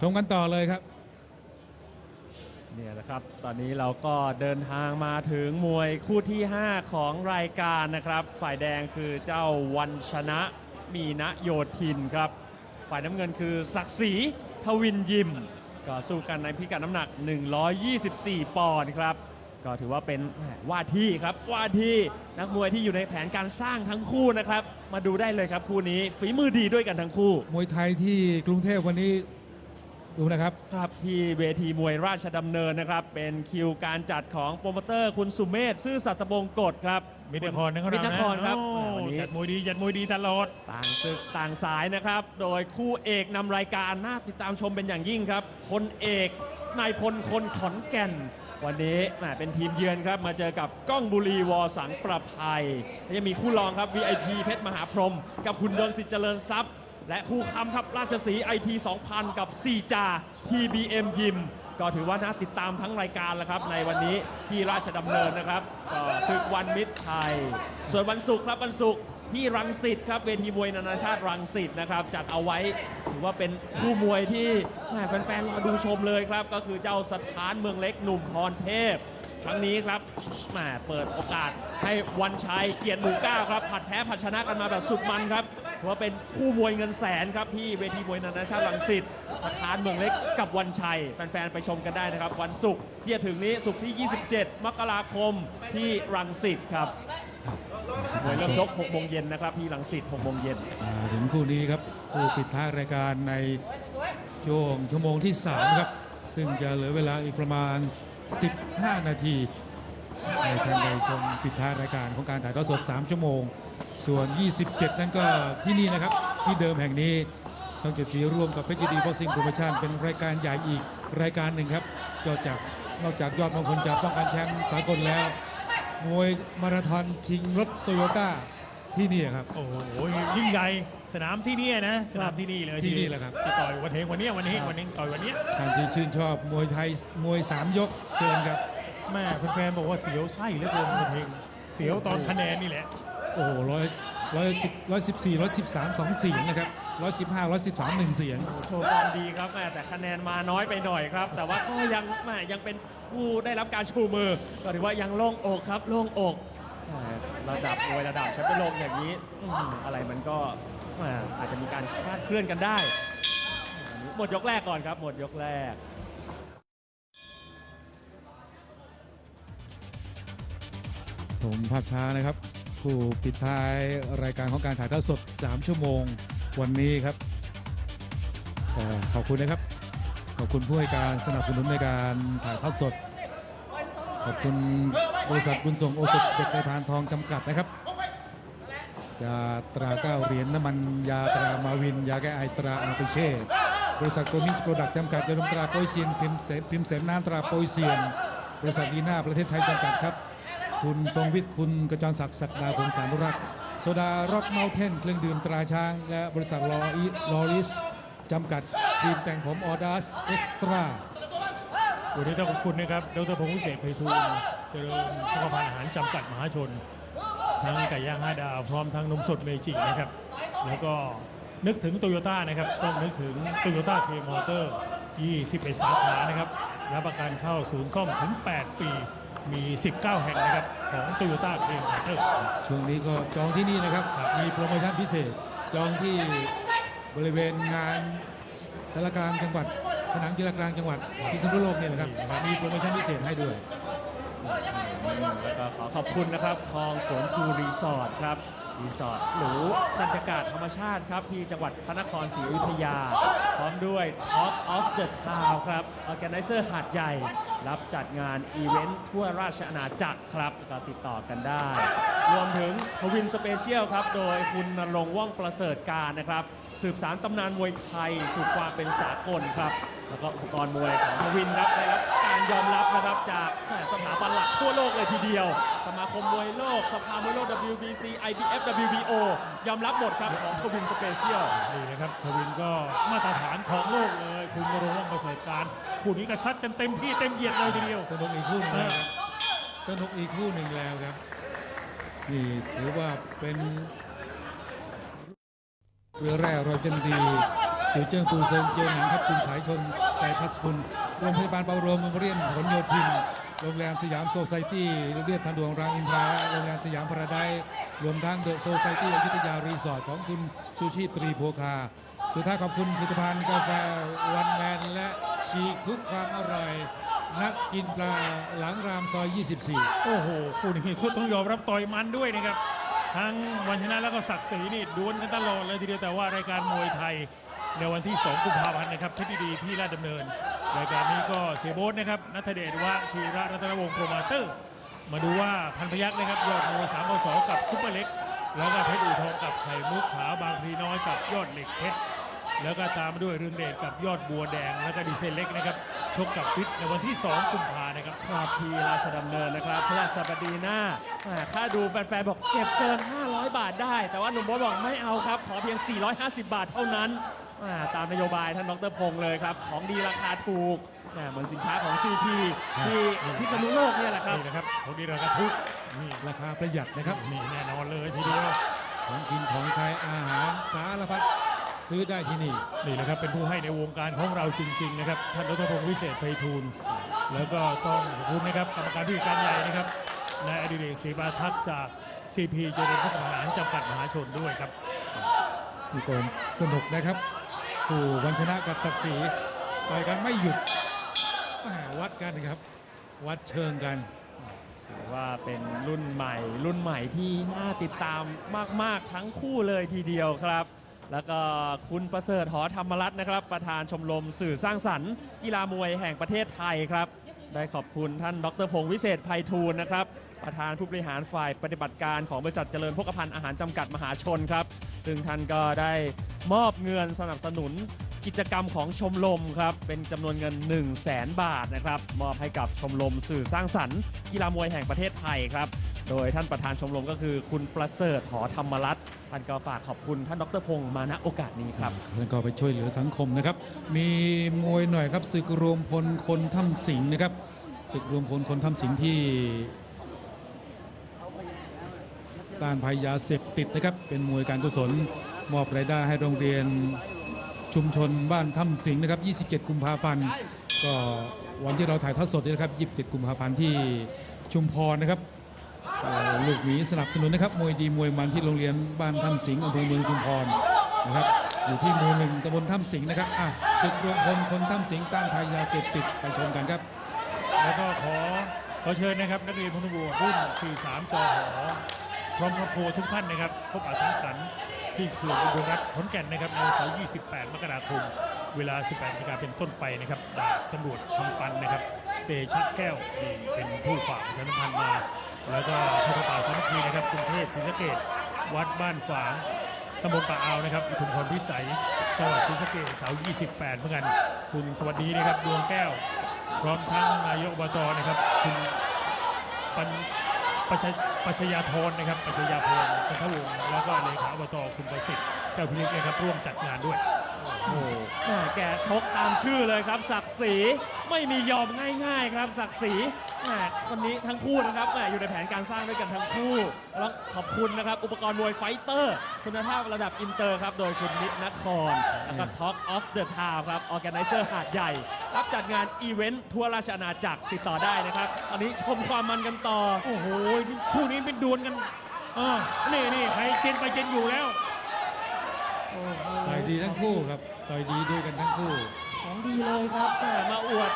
ชมกันต่อเลยครับ เนี่ยนะครับ ตอนนี้เราก็เดินทางมาถึงมวยคู่ที่ 5 ของรายการนะครับ ฝ่ายแดงคือเจ้าวันชนะมีนะโยธินครับ ฝ่ายน้ำเงินคือศักดิ์ศรีทวินยิม ก็สู้กันในพิกัดน้ำหนัก 124 ปอนด์ครับ ก็ถือว่าเป็นแหม่ว่าที่ครับว่าที่นักมวยที่อยู่ในแผนการสร้างทั้งคู่นะครับ มาดูได้เลยครับคู่นี้ฝีมือดีด้วยกันทั้งคู่ มวยไทยที่กรุงเทพวันนี้ ดูนะครับ ครับที่เวทีมวยราชดำเนินนะครับ เป็นคิวการจัดของโปรโมเตอร์คุณสุเมธซื่อสัตย์บงกฎครับมิตรนครนะครัมิตรนครครับโอ้อ่าวันนี้จัดมวยดีจัดมวยดีตลอด ต่างศึกต่างสายนะครับ โดยคู่เอกนำรายการน่าติดตามชมเป็นอย่างยิ่งครับพลเอกนายพลคนขอนแก่น วันนี้แหมเป็นทีมเยือนครับ มาเจอกับก้องบุรีวอสังประภัยและยังมีคู่รองครับ VIP เพชรมหาพรหมกับหุ่นยนต์สิทธิ์เจริญทรัพย์ และคู่ค้ำครับราชสีไอที2000 กับซีจา TBM ยิมก็ถือว่าน่าติดตามทั้งรายการแล้วครับ ในวันนี้ที่ราชดำเนินนะครับก็ศึกวันมิตรไทย ส่วนวันศุกร์ครับวันศุกร์ที่รังสิตครับเวทีมวยนานาชาติรังสิตนะครับ จัดเอาไว้ถือว่าเป็นคู่มวยที่แหม่แฟนๆรอดูชมเลยครับ ก็คือเจ้าสถานเมืองเล็กหนุ่มพรเทพ ครั้งนี้ครับแหมเปิดโอกาสให้วันชัยเกียรติหมู่เก้าครับผัดแพ้ผัดชนะกันมาแบบสุดมันครับถือว่าเป็นคู่มวยเงินแสนครับที่เวทีมวยนานาชาติรังสิตสถานเมืองเล็กกับวันชัย แฟนๆ ไปชมกันได้นะครับ วันศุกร์ที่จะถึงนี้ศุกร์ที่ 27 มกราคมที่รังสิตครับมวยเริ่มชก6โมงเย็นนะครับที่รังสิต6โมงเย็นถึงคู่นี้ครับคู่ปิดท้ายรายการในช่วงชั่วโมงที่ 3 ครับ ซึ่งจะเหลือเวลาอีกประมาณ 15 นาทีในท่านใดชมปิดท้ายรายการของการถ่ายทอดสด 3 ชั่วโมง ส่วน 27 นั้นก็ที่นี่นะครับ ที่เดิมแห่งนี้ช่องเจ็ดสีร่วมกับเพชรดีบ็อกซิ่งโปรโมชั่นเป็นรายการใหญ่อีกรายการหนึ่งครับนอกจากนอกจากยอดมงคลจะป้องกันแชมป์สากลแล้ว มวยมาราธอนชิงรถโตโยต้า ที่นี่ครับ โอ้โหยิ่งใหญ่สนามที่นี่นะสนามที่นี่เลยที่นี่แหละครับที่ต่อยวันเทงวันเนี้ยวันนี้วันนี้ต่อยวันเนี้ยท่านที่ชื่นชอบมวยไทยมวย3ยกเชิญครับแม่แฟนๆบอกว่าเสียวไส้เหลือเกินวันเทงเสียวตอนคะแนนนี่แหละ โอ้โหร้อยร้อยสิบร้อยสิบสี่ร้อยสิบสามสองเสียงนะครับร้อยสิบห้าร้อยสิบสามหนึ่งเสียงโชว์ฟอร์มดีครับแม่แต่คะแนนมาน้อยไปหน่อยครับ แต่ว่าก็ยังแม่ยังเป็นผู้ได้รับการชูมือก็ถือว่ายังโล่งอกครับโล่งอกแหม่ ระดับมวยระดับแชมเปี้ยนโลกอย่างนี้อืมอะไรมันก็อาจจะมีการคลาดเคลื่อนกันได้อันนี้หมดยกแรกก่อนครับ หมดยกแรก ชมภาพช้านะครับผู้ปิดท้ายรายการของการถ่ายทอดสด 3 ชั่วโมงวันนี้ครับก็ขอบคุณนะครับ ขอบคุณผู้ให้การสนับสนุนในการถ่ายทอดสด ขอบคุณ บริษัทบุญส่งโอสถเด็กในพานทองจำกัดนะครับยาตราเก้าเหรียญน้ำมันยาตรามาวิน ยาแก้ไอตราอาตุเช่บริษัทโกมิสโปรดักต์จำกัดยาดมตราโปยเซียนพิมเสพิมเสนน้ำตราโปยเซียน บริษัทดีน่าประเทศไทยจำกัดครับ คุณทรงวิทย์คุณกระจรศักดิ์ศักดาพงศ์สารุรักษ์โซดาร็อกเมลเทนเครื่องดื่มตราช้าง และบริษัทลออีลอริสจำกัดครีมแต่งผมออดัสเอ็กซ์ตร้าวันนี้ต้องขอบคุณนะครับ ดรพงศ์วิเศษไพฑูรย์ เจริญพกพานอาหารจำกัดมหาชน ทั้งไก่ย่างห้าดาวพร้อมทั้งนมสดเมจินะครับ แล้วก็นึกถึงโตโยต้านะครับ ต้องนึกถึงโตโยต้าเคมอเตอร์ 21 สาขานะครับรับประกันเข้าศูนย์ซ่อมถึง 8 ปี มี 19 แห่งนะครับ ของโตโยต้าเคมอเตอร์ช่วงนี้ก็จองที่นี่นะครับมีโปรโมชั่นพิเศษจองที่บริเวณงานสารกลางจังหวัด สนามกีฬากลางจังหวัดพิษณุโลกเนี่ยนะครับมีโปรโมชั่นพิเศษให้ด้วย แล้วก็ขอขอบคุณนะครับคลองสวนคูรีสอร์ทครับรีสอร์ทหรูบรรยากาศธรรมชาติครับ ที่จังหวัดพระนครศรีอยุธยา พร้อมด้วย Talk of the Town ครับ Organizer หาดใหญ่ รับจัดงานอีเวนต์ทั่วราชอาณาจักรครับ ก็ติดต่อกันได้ รวมถึงทวินสเปเชียลครับ โดยคุณนรงว่องประเสริฐการนะครับ สืบสารตำนานมวยไทยสู่ความเป็นสากลครับ แล้วก็อุปกรณ์มวยของทวินครับได้รับ การยอมรับนะครับจากแหม่สถาบันหลักทั่วโลกเลยทีเดียว สมาคมมวยโลก สภามวยโลก WBC IBF WBO ยอมรับหมดครับของทวินสเปเชียลนี่นะครับทวินก็มาตรฐานของโลกเลย คุณนรงค์ว่องประเสริฐการคู่นี้ก็ซัดกันเต็มที่เต็มเหยียดเลยทีเดียว สนุกอีกคู่หนึงแล้วครับสนุกอีกคู่หนึ่งแล้วครับนี่ถือว่าเป็นเรือแร่รอยจันดีจิวเจิ้งปูเซิงเจียวหนังครับคุณสายชนไก่พัสกุล โรงพยาบาลเปารวมเมมโมเรียนผลโยธิน โรงแรมสยามโซไซตี้โรงเรียบทางดวนรามอินทราโรงแรมสยามพาราไดรวมทั้งเดอะโซไซตี้อยุธยารีสอร์ทของคุณชูชีพตรีโพคาสุดท้ายขอบคุณผลิตภัณฑ์กาแฟวันแมนและฉีกทุกความอร่อย นักกินปลาหลังรามซอย 24 โอ้โหคู่นี้ต้องยอมรับต่อยมันด้วยนะครับ ทั้งวันชนะแล้วก็ศักดิ์ศรีนี่ดวลกันตลอดเลยทีเดียวแต่ว่ารายการมวยไทย ในวันที่ 2 กุมภาพันธ์นะครับเพชรดีๆที่ราชดำเนินรายการนี้ก็เสียโบ๊ทนะครับนัทเดชวะชีระรัตนวงศ์โปรโมเตอร์ มาดูว่าพันพยักษ์นะครับยอดมวยสามสกับซุปเปอร์เล็ก แล้วก็เพชรอู่ทองกับไข่มุกขาวบางพลีน้อยกับยอดเหล็กเพชรแล้วก็ตามมาด้วยเรืองเดชกับยอดบัวแดง แล้วก็ดีเซลเล็กนะครับชกกับพิษในวันที่ 2 กุมภานะครับครับที่ราชดำเนินนะครับพฤหัสบดีหน้าแต่ค่าดูแฟนๆ บอกเก็บเกิน 500 บาทได้ แต่ว่าหนุ่มโบ๊ทบอกไม่เอาครับ ขอเพียง 450 บาทเท่านั้น ตามนโยบายท่านดรพงศ์เลยครับ ของดีราคาถูกแหม่เหมือนสินค้าของ CP ที่พิษณุโลกเนี่ยแหละครับนี่นะครับคนนี้เราก็ทุกนี่ราคาประหยัดนะครับนี่แน่นอนเลยทีเดียวของกินของใช้อาหารสารพัดซื้อได้ที่นี่นี่นะครับเป็นผู้ให้ในวงการของเราจริง ๆ นะครับ ท่านดรพงศ์วิเศษไพฑูรย์แล้วก็ต้องขอบคุณนะครับกรรมการผู้จัดการใหญ่นะครับนายอดิเรกศรีบาทักษ์จาก CP เจริญพัฒนาอาหารจำกัดมหาชนด้วยครับมีโกมสนุกนะครับ คู่วันชนะกับศักดิ์ศรีต่อยกันไม่หยุดวัดกันครับ วัดเชิงกันถือว่าเป็นรุ่นใหม่ รุ่นใหม่ที่น่าติดตามมาก ๆ ทั้งคู่เลยทีเดียวครับ แล้วก็คุณประเสริฐหอธรรมรัตน์นะครับ ประธานชมรมสื่อสร้างสรรค์กีฬามวยแห่งประเทศไทยครับ ได้ขอบคุณท่านดรพงศ์วิเศษไพฑูรย์นะครับ ประธานผู้บริหารฝ่ายปฏิบัติการของบริษัทเจริญพกพันธ์อาหารจำกัดมหาชนครับ ซึ่งท่านก็ได้มอบเงินสนับสนุนกิจกรรมของชมรมครับ เป็นจำนวนเงิน 1 0 0 0 0แสนบาทนะครับ มอบให้กับชมรมสื่อสร้างสรรค์กีฬามวยแห่งประเทศไทยครับ โดยท่านประธานชมรมก็คือคุณประเสริฐหอธรรมรัตน์ ท่านก็ฝากขอบคุณท่านดรพงศ์มาณโอกาสนี้ครับแล้วก็ไปช่วยเหลือสังคมนะครับ มีมวยหน่อยครับศึกรวมพลคนถ้ำสิงห์นะครับศึกรวมพลคนถ้ำสิงห์ที่ต้านภัยยาเสพติดนะครับ เป็นมวยการกุศลมอบรายได้ให้โรงเรียนชุมชนบ้านถ้ำสิงห์นะครับ 27 กุมภาพันธ์ก็วันที่เราถ่ายทอดสดนี่นะครับ 27 กุมภาพันธ์ที่ชุมพรนะครับ ลูกหมีสนับสนุนนะครับมวยดีมวยมันที่โรงเรียนบ้านถ้ำสิงห์อำเภอเมืองชุมพรนะครับอยู่ที่หมู่หนึ่งตำบลถ้ำสิงห์นะครับอะศึกรวมพลคนถ้ำสิงห์ต้านภัยยาเสพติดไปชมกันครับ แล้วก็ขอขอเชิญนะครับนักเรียนพลทบวรุ่น 43 จอหอพร้อมครอบครัวทุกท่านนะครับ พบอาสังสรรค์ที่เขื่อนอุบลรัฐขอนแก่นนะครับในวันเสาร์28 มกราคม เวลา 18นาฬิกาเป็นต้นไปนะครับดาบตำรวจคำปันนะครับเตชะแก้วนี่เป็นผู้ฝากประชาสัมพันธ์มา แล้วก็ทอป่าสามัคคีนะครับกรุงเทพศรีสะเกดวัดบ้านฝางตำบลป่าอาวนะครับอุทุมพรพิสัยจังหวัดศรีสะเกดเสาร์28เหมือนกันคุณสวัสดีนะครับดวงแก้ว พร้อมทั้งนายกอบตนะครับคุณปัญปัชปัชญาธรนะครับปัชญาพรจันทวงศ์แล้วก็เลขาอบตคุณประสิทธิ์เจ้าพินิจนะครับร่วมจัดงานด้วย โอ้โหแม่แกชกตามชื่อเลยครับ ศักดิ์ศรีไม่มียอมง่าย ๆ ครับ ศักดิ์ศรีแม่คนนี้ทั้งคู่นะครับแม่อยู่ในแผนการสร้างด้วยกันทั้งคู่แล้วขอบคุณนะครับ อุปกรณ์มวยไฟเตอร์ คุณภาพระดับอินเตอร์ครับ โดยคุณนิดนคร แล้วก็ Talk of the Town ครับออแกไนเซอร์หาดใหญ่ รับจัดงานอีเวนต์ทั่วราชอาณาจักรติดต่อได้นะครับตอนนี้ชมความมันกันต่อ โอ้โห คู่นี้เป็นดวลกันอ่านี่นี่ใครเจนไปเจนอยู่แล้วโอ้โห ต่อยดีทั้งคู่ครับต่อยดีด้วยกันทั้งคู่ ของดีเลยครับแหมมาอวด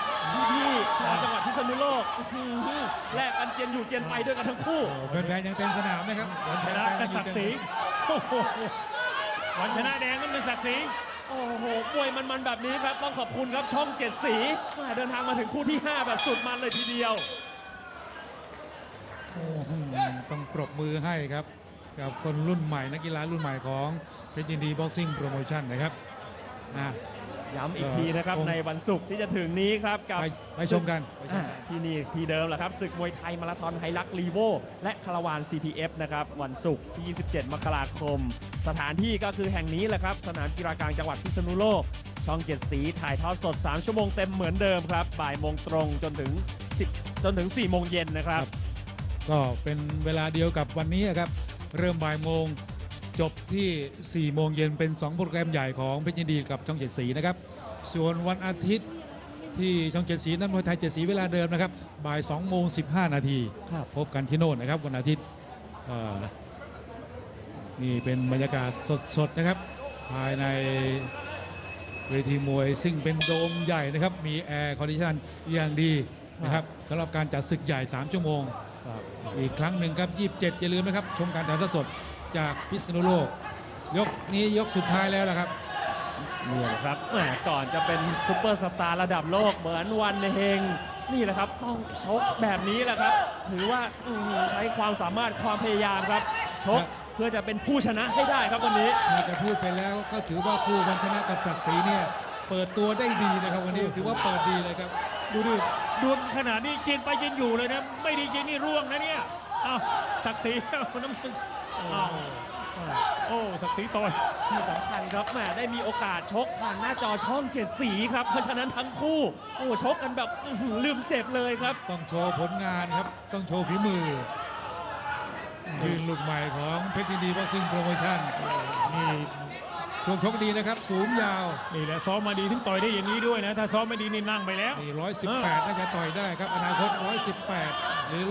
พี่ๆชาวจังหวัดพิษณุโลกอื้อหือแลกกันเจียนอยู่เจียนไปด้วยกันทั้งคู่โอ้แฟนๆยังเต็มสนามนะครับวันชนะกบศักดิ์ศรีโอ้โหวันชนะแดงนั่นเป็นศักดิ์ศรีโอ้โหมวยมันๆแบบนี้ครับ ต้องขอบคุณครับช่องเจ็ดสีแหมเดินทางมาถึงคู่ที่ 5 แบบสุดมันเลยทีเดียว โอ้โหต้องปรบมือให้ครับ กับคนรุ่นใหม่นักกีฬารุ่นใหม่ของเพชรยินดีบ็อกซิ่งโปรโมชั่นนะครับอะย้ำอีกทีนะครับเออในวันศุกร์ที่จะถึงนี้ครับกับไปไปชมกันไปชอ่ามกันที่นี่ที่เดิมแหละครับศึกมวยไทยมาราธอนไฮลักลีโวและคาราวาน CPF นะครับวันศุกร์ที่ 27 มกราคม สถานที่ก็คือแห่งนี้แหละครับ สนามกีฬากลางจังหวัดพิษณุโลก ช่องเจ็ดสีถ่ายทอดสด 3 ชั่วโมงเต็มเหมือนเดิมครับบ่ายโมงตรงจนถึง 10 จนถึง4โมงเย็นนะครับ ก็เป็นเวลาเดียวกับวันนี้ครับ เริ่มบ่ายโมง จบที่ 4 โมงเย็นเป็น 2 โปรแกรมใหญ่ของเพชรยินดีกับช่องเจ็ดสีนะครับ ส่วนวันอาทิตย์ที่ช่องเจ็ดสีนั้นมวยไทยเจ็ดสีเวลาเดิมนะครับบ่าย2โมง15 นาทีครับพบกันที่โน่นนะครับ วันอาทิตย์เอ่อนี่เป็นบรรยากาศสดๆนะครับ ภายในเวทีมวยซึ่งเป็นโดมใหญ่นะครับ มีแอร์คอนดิชันอย่างดีนะครับสำหรับการจัดศึกใหญ่ 3 ชั่วโมงครับ อีกครั้งหนึ่งครับ27อย่าลืมนะครับ ชมการถ่ายทอดสดจากพิษณุโลก ยกนี้ยกสุดท้ายแล้วละครับนี่แหละครับแหมก่อนจะเป็นซุปเปอร์สตาร์ระดับโลกเหมือนวันเฮงนี่แหละครับต้องชกแบบนี้แหละครับ ถือว่าอื้อหือใช้ความสามารถความพยายามครับชกครับเพื่อจะเป็นผู้ชนะให้ได้ครับวันนี้ถ้าจะพูดไปแล้วก็ถือว่าคู่วันชนะกับศักดิ์ศรีเนี่ยเปิดตัวได้ดีนะครับวันนี้ถือว่าเปิดดีเลยครับ ดูดิดวลขนาดนี้จีนไปจีนอยู่เลยนะ ไม่ดีจีนนี่ร่วงนะเนี่ยอ้าวศักดิ์ศรีน้ำมันอ้าวโอ้ศักดิ์ศรีต่อยที่สำคัญครับแหมได้มีโอกาสชกผ่านหน้าจอช่องเจ็ดสีครับ เพราะฉะนั้นทั้งคู่ โอ้ชกกันแบบอื้อหือลืมเจ็บเลยครับ ต้องโชว์ผลงานครับ ต้องโชว์ฝีมือยืนลูกใหม่ของเพชรยินดีบ็อกซิ่งโปรโมชั่นนี่ ช่วงชกดีนะครับ สูงยาวนี่แหละซ้อมมาดีถึงต่อยได้อย่างนี้ด้วยนะ ถ้าซ้อมไม่ดีนี่นั่งไปแล้วนี่118น่าจะต่อยได้ครับอนาคต 118 หรือ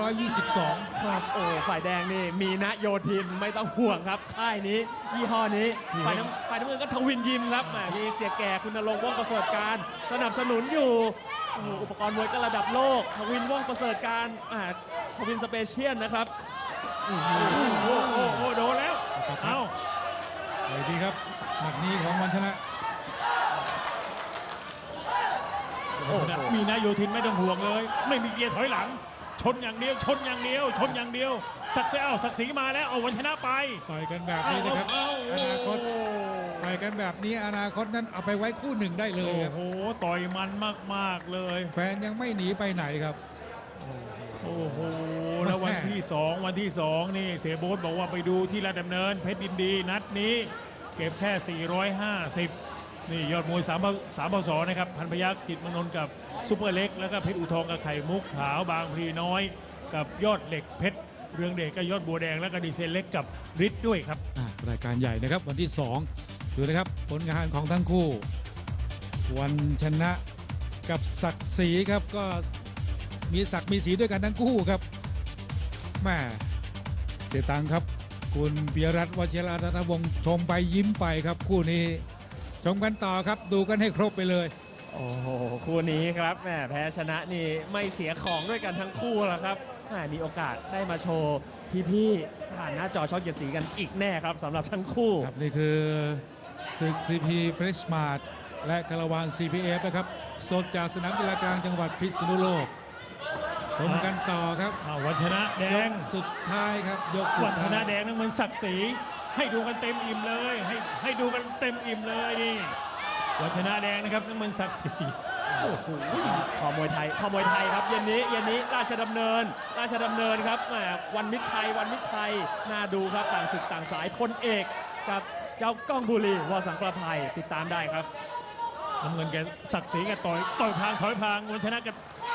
122 ครับโอ้ฝ่ายแดงนี่มีนะโยธินไม่ต้องห่วงครับค่ายนี้ ยี่ห้อนี้นี่ฝ่ายน้ำฝ่ายน้ำเงินก็ทวินยิมครับแหมมีเสียแก่คุณนรงค์ว่องประเสริฐการ สนับสนุนอยู่โอ้โหอุปกรณ์มวยก็ระดับโลกทวินว่องประเสริฐการอ่าทวินสเปเชียลนะครับอื้อหือโอ้โหโอ้โหโดนแล้วเอ้าเลยดีครับ หมัดนี้ของวันชนะโอ้โหมีนายโยธินไม่ต้องห่วงเลย ไม่มีเกียร์ถอยหลัง ชนอย่างเดียว ชนอย่างเดียว ชนอย่างเดียวศักดิ์ศรีเอาศักดิ์ศรีมาแล้วเอาวันชนะไปต่อยกันแบบเอานี้นะครับเอาอนาคตต่อยกันแบบนี้อนาคตนั้นเอาไปไว้คู่หนึ่งได้เลยโอ้ครับโหต่อยมันมากๆเลย แฟนยังไม่หนีไปไหนครับโอ้โห แล้ววันที่2วันที่2นี่เสียโบ๊ทบอกว่าไปดูที่ราชดำเนิน เพชรดินดีนัดนี้ เก็บแค่ 450 นี่ยอดมวยสามสามพศนะครับพันพยักษ์จิตมนนกับซุปเปอร์เล็ก แล้วก็เพชรอุทองกับไข่มุกขาวบางพลีน้อย กับยอดเหล็กเพชรเรืองเดชกับยอดบัวแดงแล้วก็ดีเซลเล็กกับฤทธิ์ด้วยครับอะรายการใหญ่นะครับวันที่ 2 ดูนะครับผลงานของทั้งคู่ วันชนะกับศักดิ์ศรีครับก็มีศักดิ์มีสีด้วยกันทั้งคู่ครับแม่เสียตังค์ครับ คุณปิยรัตน์วชิรารัตนวงศ์ชมไปยิ้มไปครับคู่นี้ ชมกันต่อครับดูกันให้ครบไปเลย โอ้โหคู่นี้ครับแหมแพ้ชนะนี่ไม่เสียของด้วยกันทั้งคู่แล้วครับแหมมีโอกาสได้มาโชว์พี่ๆผ่านหน้าจอช่องเจ็ดสีกันอีกแน่ครับสำหรับทั้งคู่ ครับนี่คือศึก CP Fresh Mart และคาราวาน CPF นะครับ สดจากสนามกีฬากลางจังหวัดพิษณุโลก ชมกันต่อครับอ้าววันชนะแดยงกสุดท้ายครับยกสุวัดนชท้ายนะแดงนั่นมันศักดิ์ศรีให้ดูกันเต็มอิ่มเลย ให้ให้ดูกันเต็มอิ่มเลยนี่วันชนะแดงนะครับนั่นมันศักดิ์ศรีโอ้โหขอมวยไทยขอมวยไทยครับเย็นนี้เย็นนี้ราชดำเนิน ราชดำเนินครับแหมวันมิตรชัยวันมิตรชัยน่าดูครับต่างศึกต่างสายพลเอก กับเจ้าก้องบุรีวอสังประภัยติดตามได้ครับ น้ำเงินแกศักดิ์ศรีแกต่อยต่อยพางถอยพางวันชนะแก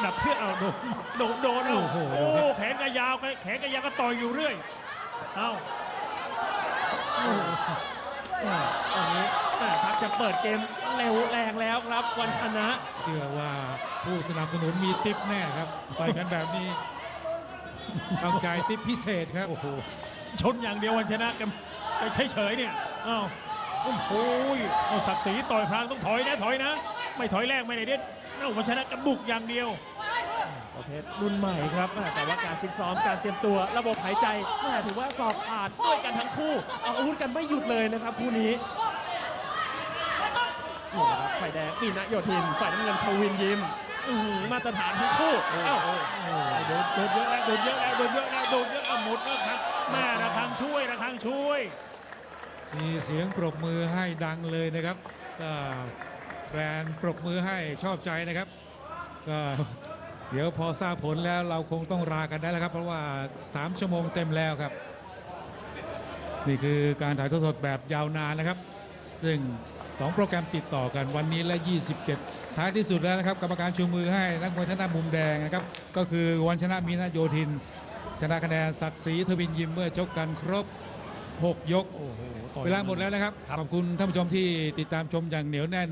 ดับเพื่อนเอาโดนโดนโดนเอาโอ้โหโอ้แขนก็ยาวแขนก็ยาวก็ต่อยอยู่เรื่อยเอ้าตอนนี้แม่ชักจะเปิดเกมเร็วแรงแล้วครับวันชนะ เชื่อว่าผู้สนับสนุนมีติปแน่ครับต่อยกันแบบนี้ต้องจ่ายติปพิเศษครับโอ้โหชนอย่างเดียววันชนะแกแกเฉยๆเนี่ยเอ้า โอ้โหเอาศักดิ์ศรีต่อยพางต้องถอยนะถอยนะ ไม่ถอยแรกไม่ได้เด็ดเอ้าวันชนะแกบุกอย่างเดียวประเภทรุ่นใหม่ครับแม่แต่ว่าการฟิตซ้อมการเตรียมตัวระบบหายใจแม่ถือว่าสอบผ่านด้วยกันทั้งคู่เอาอาวุธกันไม่หยุดเลยนะครับคู่นี้นี่นะครับฝ่ายแดงมีนะโยธินฝ่ายน้ำเงินทวินยิมอื้อหือมาตรฐานทั้งคู่เอ้าโดนโดนเยอะแล้วโดนเยอะแล้วโดนเยอะแล้วโดนเยอะเอาหมดแล้วครับแม่ระคังช่วยระคังช่วย มีเสียงปรบมือให้ดังเลยนะครับแฟนปรบมือให้ชอบใจนะครับก็เดี๋ยวพอทราบผลแล้วเราคงต้องลากันได้แล้วครับ เพราะว่า 3 ชั่วโมงเต็มแล้วครับ นี่คือการถ่ายทอดสดแบบยาวนานนะครับ ซึ่ง 2 โปรแกรมติดต่อกันวันนี้และ 27 ท้ายที่สุดแล้วนะครับกรรมการชูมือให้นักมวยท่านหน้ามุมแดงนะครับ ก็คือวันชนะมีนาโยธิน ชนะคะแนนศักดิ์ศรีทวินยิมเมื่อชกกันครบ 6 ยก โอ้โหต่อยเวลาหมดแล้วนะครับครับ ขอบคุณท่านผู้ชมที่ติดตามชมอย่างเหนียวแน่น